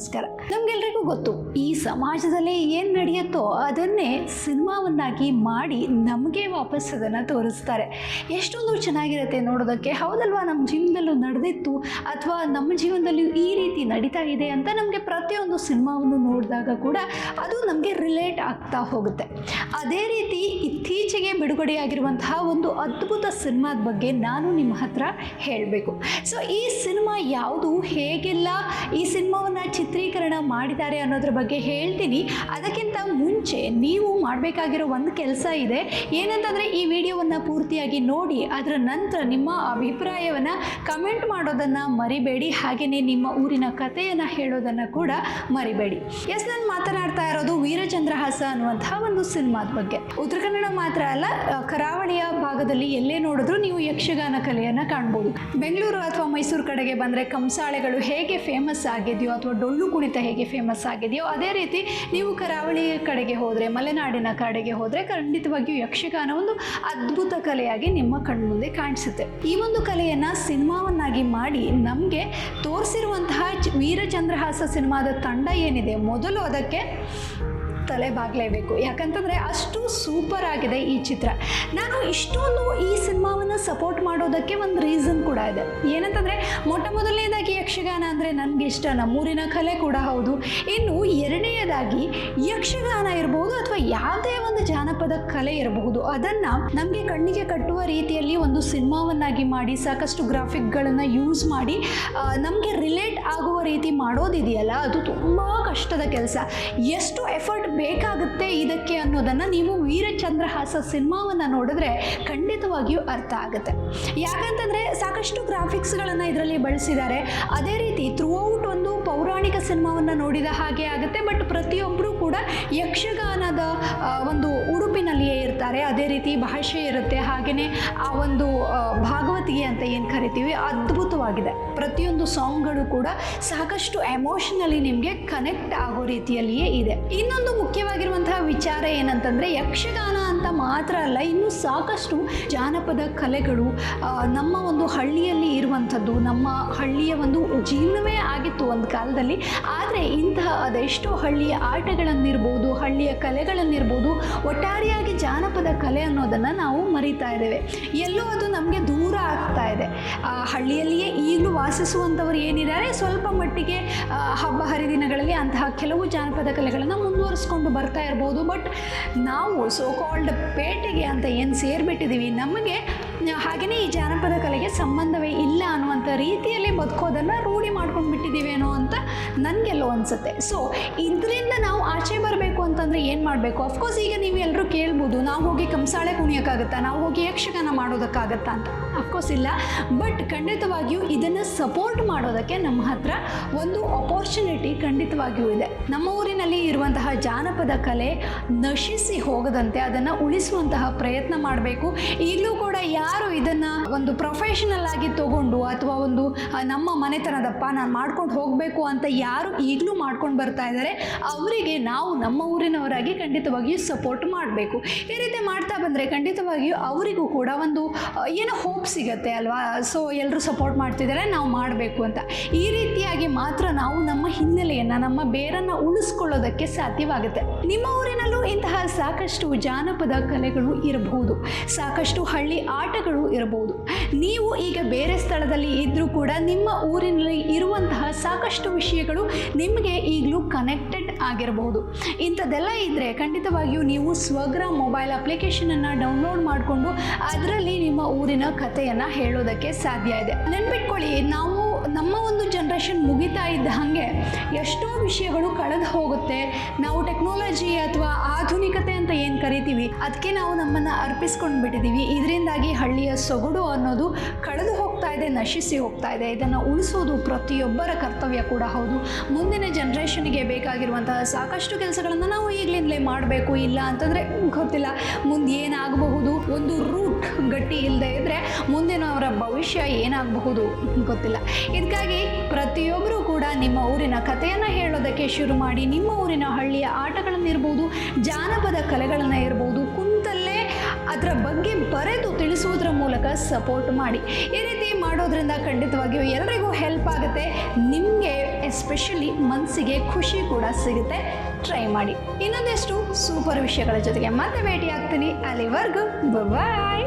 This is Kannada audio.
ನಮಸ್ಕಾರ. ನಮ್ಗೆಲ್ರಿಗೂ ಗೊತ್ತು. ಸಮಾಜದಲ್ಲಿ ಏನು ನಡೆಯುತ್ತೋ ಅದನ್ನೇ ಸಿನಿಮಾವನ್ನಾಗಿ ಮಾಡಿ ನಮಗೆ ವಾಪಸ್ ಅದನ್ನು ತೋರಿಸ್ತಾರೆ. ಎಷ್ಟೊಂದು ಚೆನ್ನಾಗಿರುತ್ತೆ ನೋಡೋದಕ್ಕೆ. ಹೌದಲ್ವಾ? ನಮ್ಮ ಜೀವನದಲ್ಲೂ ನಡೆದಿತ್ತು ಅಥವಾ ನಮ್ಮ ಜೀವನದಲ್ಲಿ ಈ ರೀತಿ ನಡೀತಾ ಇದೆ ಅಂತ ನಮಗೆ ಪ್ರತಿಯೊಂದು ಸಿನಿಮಾವನ್ನು ನೋಡಿದಾಗ ಕೂಡ ಅದು ನಮಗೆ ರಿಲೇಟ್ ಆಗ್ತಾ ಹೋಗುತ್ತೆ. ಅದೇ ರೀತಿ ಇತ್ತೀಚೆಗೆ ಬಿಡುಗಡೆಯಾಗಿರುವಂತಹ ಒಂದು ಅದ್ಭುತ ಸಿನಿಮಾದ ಬಗ್ಗೆ ನಾನು ನಿಮ್ಮ ಹತ್ರ ಹೇಳಬೇಕು. ಸೊ ಈ ಸಿನಿಮಾ ಯಾವುದು? ಹೇಗೆಲ್ಲ ಈ ಸಿನಿಮಾವನ್ನು ಚಿತ್ರೀಕರಣ ಮಾಡಿದ್ದಾರೆ ಅನ್ನೋದ್ರ ಬಗ್ಗೆ ಹೇಳ್ತೀನಿ. ಅದಕ್ಕಿಂತ ಮುಂಚೆ ನೀವು ಮಾಡಬೇಕಾಗಿರೋ ಒಂದು ಕೆಲಸ ಇದೆ. ಏನಂತಂದರೆ ಈ ವಿಡಿಯೋವನ್ನು ಪೂರ್ತಿಯಾಗಿ ನೋಡಿ, ಅದರ ನಂತರ ನಿಮ್ಮ ಅಭಿಪ್ರಾಯವನ್ನು ಕಮೆಂಟ್ ಮಾಡೋದನ್ನು ಮರಿಬೇಡಿ. ಹಾಗೆಯೇ ನಿಮ್ಮ ಊರಿನ ಕಥೆಯನ್ನು ಹೇಳೋದನ್ನು ಕೂಡ ಮರಿಬೇಡಿ. ಎಸ್, ನಾನು ಮಾತನಾಡ್ತಾ ಇರೋದು ವೀರಚಂದ್ರಹಾಸ ಅನ್ನುವಂತಹ ಒಂದು ಸಿನಿಮಾದ ಬಗ್ಗೆ. ಉತ್ತರ ಕನ್ನಡ ಮಾತ್ರ ಅಲ್ಲ ಕರಾವಳಿಯ ಭಾಗದಲ್ಲಿ ಎಲ್ಲೇ ನೋಡಿದ್ರು ನೀವು ಯಕ್ಷಗಾನ ಕಲೆಯನ್ನು ಕಾಣ್ಬೋದು. ಬೆಂಗಳೂರು ಅಥವಾ ಮೈಸೂರು ಕಡೆಗೆ ಬಂದರೆ ಕಂಸಾಳೆಗಳು ಹೇಗೆ ಫೇಮಸ್ ಆಗಿದೆಯೋ ಅಥವಾ ಡೊಳ್ಳು ಕುಣಿತ ಹೇಗೆ ಫೇಮಸ್ ಆಗಿದೆಯೋ, ಅದೇ ರೀತಿ ನೀವು ಕರಾವಳಿ ಕಡೆಗೆ ಹೋದರೆ, ಮಲೆನಾಡಿನ ಕಡೆಗೆ ಹೋದರೆ ಖಂಡಿತವಾಗಿಯೂ ಯಕ್ಷಗಾನ ಒಂದು ಅದ್ಭುತ ಕಲೆಯಾಗಿ ನಿಮ್ಮ ಕಣ್ಮುಂದೆ ಕಾಣಿಸುತ್ತೆ. ಈ ಒಂದು ಕಲೆಯನ್ನು ಸಿನಿಮಾವನ್ನಾಗಿ ಮಾಡಿ ನಮಗೆ ತೋರಿಸಿರುವಂತಹ ವೀರಚಂದ್ರಹಾಸ ಸಿನಿಮಾದ ತಂಡ ಏನಿದೆ, ಮೊದಲು ಅದಕ್ಕೆ ತಲೆ ಬಾಗಲೇಬೇಕು. ಯಾಕಂತಂದರೆ ಅಷ್ಟು ಸೂಪರ್ ಆಗಿದೆ ಈ ಚಿತ್ರ. ನಾನು ಇಷ್ಟೊಂದು ಈ ಸಿನಿಮಾವನ್ನು ಸಪೋರ್ಟ್ ಮಾಡೋದಕ್ಕೆ ಒಂದು ರೀಸನ್ ಕೂಡ ಇದೆ. ಏನಂತಂದರೆ ಮೊಟ್ಟ ಮೊದಲನೇದಾಗಿ ಯಕ್ಷಗಾನ ಅಂದರೆ ನನಗೆ ಇಷ್ಟ ನಮ್ಮೂರಿನ ಕಲೆ ಕೂಡ ಹೌದು. ಇನ್ನು ಎರಡನೆಯದಾಗಿ ಯಕ್ಷಗಾನ ಇರಬಹುದು ಅಥವಾ ಯಾವುದೇ ಒಂದು ಜಾನಪದ ಕಲೆ ಇರಬಹುದು ಅದನ್ನ ನಮಗೆ ಕಣ್ಣಿಗೆ ಕಟ್ಟುವ ರೀತಿಯಲ್ಲಿ ಒಂದು ಸಿನಿಮಾವನ್ನಾಗಿ ಮಾಡಿ, ಸಾಕಷ್ಟು ಗ್ರಾಫಿಕ್ಗಳನ್ನು ಯೂಸ್ ಮಾಡಿ ನಮಗೆ ರಿಲೇಟ್ ಆಗುವ ರೀತಿ ಮಾಡೋದಿದೆಯಲ್ಲ, ಅದು ತುಂಬ ಕಷ್ಟದ ಕೆಲಸ. ಎಷ್ಟು ಎಫರ್ಟ್ ಬೇಕಾಗುತ್ತೆ ಇದಕ್ಕೆ ಅನ್ನೋದನ್ನು ನೀವು ವೀರಚಂದ್ರಹಾಸ ಸಿನಿಮಾವನ್ನು ನೋಡಿದ್ರೆ ಖಂಡಿತವಾಗಿಯೂ ಅರ್ಥ ಆಗುತ್ತೆ. ಯಾಕಂತಂದರೆ ಸಾಕಷ್ಟು ಗ್ರಾಫಿಕ್ಸ್ಗಳನ್ನು ಇದರಲ್ಲಿ ಬಳಸಿದ್ದಾರೆ. ಅದೇ ರೀತಿ ಥ್ರೂ ಔಟ್ ಒಂದು ಪೌರಾಣಿಕ ಸಿನಿಮಾವನ್ನು ನೋಡಿದ ಹಾಗೆ ಆಗುತ್ತೆ ಬಟ್ ಪ್ರತಿಯೊಬ್ಬರೂ ಕೂಡ ಯಕ್ಷಗಾನದ ಒಂದು ಉಡುಪಿನಲ್ಲಿಯೇ ಇರ್ತಾರೆ. ಅದೇ ರೀತಿ ಭಾಷೆ ಇರುತ್ತೆ. ಹಾಗೆಯೇ ಆ ಒಂದು ಭಾಗವತಿಗೆ ಅಂತ ಏನು ಕರಿತೀವಿ? ಅದ್ಭುತವಾಗಿದೆ. ಪ್ರತಿಯೊಂದು ಸಾಂಗ್ಗಳು ಕೂಡ ಸಾಕಷ್ಟು ಎಮೋಷನಲಿ ನಿಮಗೆ ಕನೆಕ್ಟ್ ಆಗೋ ರೀತಿಯಲ್ಲಿಯೇ ಇದೆ. ಇನ್ನೊಂದು ಮುಖ್ಯವಾಗಿರುವಂತಹ ವಿಚಾರ ಏನಂತಂದರೆ, ಯಕ್ಷಗಾನ ಅಂತ ಮಾತ್ರ ಅಲ್ಲ, ಇನ್ನು ಸಾಕಷ್ಟು ಜಾನಪದ ಕಲೆಗಳು ನಮ್ಮ ಒಂದು ಹಳ್ಳಿಯಲ್ಲಿ ಇರುವಂಥದ್ದು, ನಮ್ಮ ಹಳ್ಳಿಯ ಒಂದು ಜೀವನವೇ ಆಗಿತ್ತು ಒಂದು ಕಾಲದಲ್ಲಿ. ಆದರೆ ಅದೆಷ್ಟೋ ಹಳ್ಳಿಯ ಆಟಗಳನ್ನಿರ್ಬೋದು ಹಳ್ಳಿಯ ಕಲೆಗಳನ್ನಿರ್ಬೋದು ಒಟ್ಟಾರೆಯಾಗಿ ಜಾನಪದ ಕಲೆ ಅನ್ನೋದನ್ನು ನಾವು ಮರಿತಾ ಇದ್ದೇವೆ. ಎಲ್ಲೋ ಅದು ನಮಗೆ ದೂರ ಆಗ್ತಾ ಇದೆ. ಆ, ಹಳ್ಳಿಯಲ್ಲಿಯೇ ಈಗಲೂ ವಾಸಿಸುವಂಥವ್ರು ಏನಿದ್ದಾರೆ ಸ್ವಲ್ಪ ಮಟ್ಟಿಗೆ ಹಬ್ಬ ಹರಿದಿನಗಳಲ್ಲಿ ಅಂತಹ ಕೆಲವು ಜಾನಪದ ಕಲೆಗಳನ್ನು ಮುಂದುವರಿಸ್ಕೊಂಡು ಬರ್ತಾ ಇರ್ಬೋದು. ಬಟ್ ನಾವು ಸೋ ಕಾಲ್ಡ್ ಪೇಟೆಗೆ ಅಂತ ಏನು ಸೇರಿಬಿಟ್ಟಿದ್ದೀವಿ ನಮಗೆ ಹಾಗೆಯೇ ಈ ಜಾನಪದ ಕಲೆಗೆ ಸಂಬಂಧವೇ ಇಲ್ಲ ಅನ್ನುವಂಥ ರೀತಿಯಲ್ಲಿ ಬದುಕೋದನ್ನು ರೂಢಿ ಮಾಡ್ಕೊಂಡು ಬಿಟ್ಟಿದ್ದೀವೇನೋ ಅಂತ ನನಗೆಲ್ಲೋ ಅನಿಸುತ್ತೆ. ಸೊ ಇದರಿಂದ ನಾವು ಆಚೆ ಬರಬೇಕು ಅಂತಂದರೆ ಏನು ಮಾಡಬೇಕು? ಅಫ್ಕೋರ್ಸ್ ಈಗ ನೀವು ಎಲ್ಲರೂ ಕೇಳ್ಬೋದು, ನಾವು ಹೋಗಿ ಕಂಸಾಳೆ ಕುಣಿಯೋಕ್ಕಾಗತ್ತಾ? ನಾವು ಹೋಗಿ ಯಕ್ಷಗಾನ ಮಾಡೋದಕ್ಕಾಗತ್ತಾ ಅಂತ. ಅಫ್ಕೋರ್ಸ್ ಇಲ್ಲ. ಬಟ್ ಖಂಡಿತವಾಗಿಯೂ ಇದನ್ನು ಸಪೋರ್ಟ್ ಮಾಡೋದಕ್ಕೆ ನಮ್ಮ ಹತ್ರ ಒಂದು ಅಪಾರ್ಚುನಿಟಿ ಖಂಡಿತವಾಗಿಯೂ ಇದೆ. ನಮ್ಮ ಊರಿನಲ್ಲಿ ಇರುವಂತಹ ಜಾನಪದ ಕಲೆ ನಶಿಸಿ ಹೋಗದಂತೆ ಅದನ್ನು ಉಳಿಸುವಂತಹ ಪ್ರಯತ್ನ ಮಾಡಬೇಕು. ಈಗಲೂ ಕೂಡ ಯಾರು ಇದನ್ನು ಒಂದು ಪ್ರೊಫೆಷನಲ್ ಆಗಿ ತಗೊಂಡು ಅಥವಾ ಒಂದು ನಮ್ಮ ಮನೆತನದಪ್ಪ ನಾನು ಮಾಡ್ಕೊಂಡು ಹೋಗಬೇಕು ಅಂತ ಯಾರು ಈಗಲೂ ಮಾಡ್ಕೊಂಡು ಬರ್ತಾ ಇದ್ದಾರೆ ಅವರಿಗೆ ನಾವು ನಮ್ಮ ಊರಿನವರಾಗಿ ಖಂಡಿತವಾಗಿಯೂ ಸಪೋರ್ಟ್ ಮಾಡಬೇಕು. ಈ ರೀತಿ ಮಾಡ್ತಾ ಬಂದರೆ ಖಂಡಿತವಾಗಿಯೂ ಅವರಿಗೂ ಕೂಡ ಒಂದು ಏನೋ ಹೋಪ್ ಸಿಗುತ್ತೆ ಅಲ್ವಾ? ಸೊ ಎಲ್ಲರೂ ಸಪೋರ್ಟ್ ಮಾಡ್ತಿದ್ದಾರೆ ನಾವು ಮಾಡಬೇಕು ಅಂತ. ಈ ರೀತಿಯಾಗಿ ಮಾತ್ರ ನಾವು ನಮ್ಮ ಹಿನ್ನೆಲೆಯನ್ನು, ನಮ್ಮ ಬೇರನ್ನು ಉಳಿಸ್ಕೊಳ್ಳೋದಕ್ಕೆ ಸಾಧ್ಯವಾಗುತ್ತೆ. ನಿಮ್ಮ ಊರಿನಲ್ಲೂ ಇಂತಹ ಸಾಕಷ್ಟು ಜಾನಪದ ಕಲೆಗಳು ಇರಬಹುದು. ಸಾಕಷ್ಟು ಹಳ್ಳಿ ಆಟಗಳು ಇರಬಹುದು. ನೀವು ಈಗ ಬೇರೆ ಸ್ಥಳದಲ್ಲಿ ಇದ್ದರೂ ಕೂಡ ನಿಮ್ಮ ಊರಿನಲ್ಲಿ ಇರುವಂತಹ ಸಾಕಷ್ಟು ವಿಷಯಗಳು ನಿಮಗೆ ಈಗಲೂ ಕನೆಕ್ಟೆಡ್ ಆಗಿರಬಹುದು. ಇಂಥದ್ದೆಲ್ಲ ಇದ್ದರೆ ಖಂಡಿತವಾಗಿಯೂ ನೀವು ಸ್ವಗ್ರಾಮ್ ಮೊಬೈಲ್ ಅಪ್ಲಿಕೇಶನನ್ನು ಡೌನ್ಲೋಡ್ ಮಾಡಿಕೊಂಡು ಅದರಲ್ಲಿ ನಿಮ್ಮ ಊರಿನ ಕಥೆಯನ್ನು ಹೇಳೋದಕ್ಕೆ ಸಾಧ್ಯ ಇದೆ. ನೆನ್ಪಿಟ್ಕೊಳ್ಳಿ, ನಾವು ನಮ್ಮ ಒಂದು ಜನ್ರೇಷನ್ ಮುಗಿತಾ ಇದ್ದ ಹಾಗೆ ಎಷ್ಟೋ ವಿಷಯಗಳು ಕಳೆದು ಹೋಗುತ್ತೆ. ನಾವು ಟೆಕ್ನಾಲಜಿ ಅಥವಾ ಕರಿತೀವಿ. ಅದಕ್ಕೆ ನಾವು ನಮ್ಮನ್ನು ಅರ್ಪಿಸ್ಕೊಂಡು ಬಿಟ್ಟಿದ್ದೀವಿ ಇದರಿಂದಾಗಿ ಹಳ್ಳಿಯ ಸೊಗಡು ಅನ್ನೋದು ಕಳೆದು ಇದೆ, ನಶಿಸಿ ಹೋಗ್ತಾ ಇದೆ. ಇದನ್ನು ಉಳಿಸೋದು ಪ್ರತಿಯೊಬ್ಬರ ಕರ್ತವ್ಯ ಕೂಡ ಹೌದು. ಮುಂದಿನ ಜನ್ರೇಷನ್ಗೆ ಬೇಕಾಗಿರುವಂತಹ ಸಾಕಷ್ಟು ಕೆಲಸಗಳನ್ನು ನಾವು ಈಗಲಿಂದಲೇ ಮಾಡಬೇಕು. ಇಲ್ಲ ಅಂತಂದರೆ ಗೊತ್ತಿಲ್ಲ. ಮುಂದೆ ಏನಾಗಬಹುದು? ಒಂದು ರೂಟ್ ಗಟ್ಟಿ ಇಲ್ಲದೆ ಇದ್ದರೆ ಮುಂದಿನವರ ಭವಿಷ್ಯ ಏನಾಗಬಹುದು? ಗೊತ್ತಿಲ್ಲ. ಇದಕ್ಕಾಗಿ ಪ್ರತಿಯೊಬ್ಬರೂ ಕೂಡ ನಿಮ್ಮ ಊರಿನ ಕಥೆಯನ್ನು ಹೇಳೋದಕ್ಕೆ ಶುರು ಮಾಡಿ, ನಿಮ್ಮ ಊರಿನ ಹಳ್ಳಿಯ ಆಟಗಳನ್ನಿರ್ಬೋದು ಜಾನಪದ ಕಲೆಗಳನ್ನು ಇರ್ಬೋದು ಅದರ ಬಗ್ಗೆ ಬರೆದು ತಿಳಿಸುವುದರ ಮೂಲಕ ಸಪೋರ್ಟ್ ಮಾಡಿ. ಈ ರೀತಿ ಮಾಡೋದ್ರಿಂದ ಖಂಡಿತವಾಗಿಯೂ ಎಲ್ಲರಿಗೂ ಹೆಲ್ಪ್ ಆಗುತ್ತೆ. ನಿಮಗೆ ಎಸ್ಪೆಷಲಿ ಮನಸ್ಸಿಗೆ ಖುಷಿ ಕೂಡ ಸಿಗುತ್ತೆ. ಟ್ರೈ ಮಾಡಿ. ಇನ್ನೊಂದಷ್ಟು ಸೂಪರ್ ವಿಷಯಗಳ ಜೊತೆಗೆ ಮತ್ತೆ ಭೇಟಿ ಆಗ್ತೀನಿ ಅಲ್ಲಿವರೆಗೂ ಬಾಯ್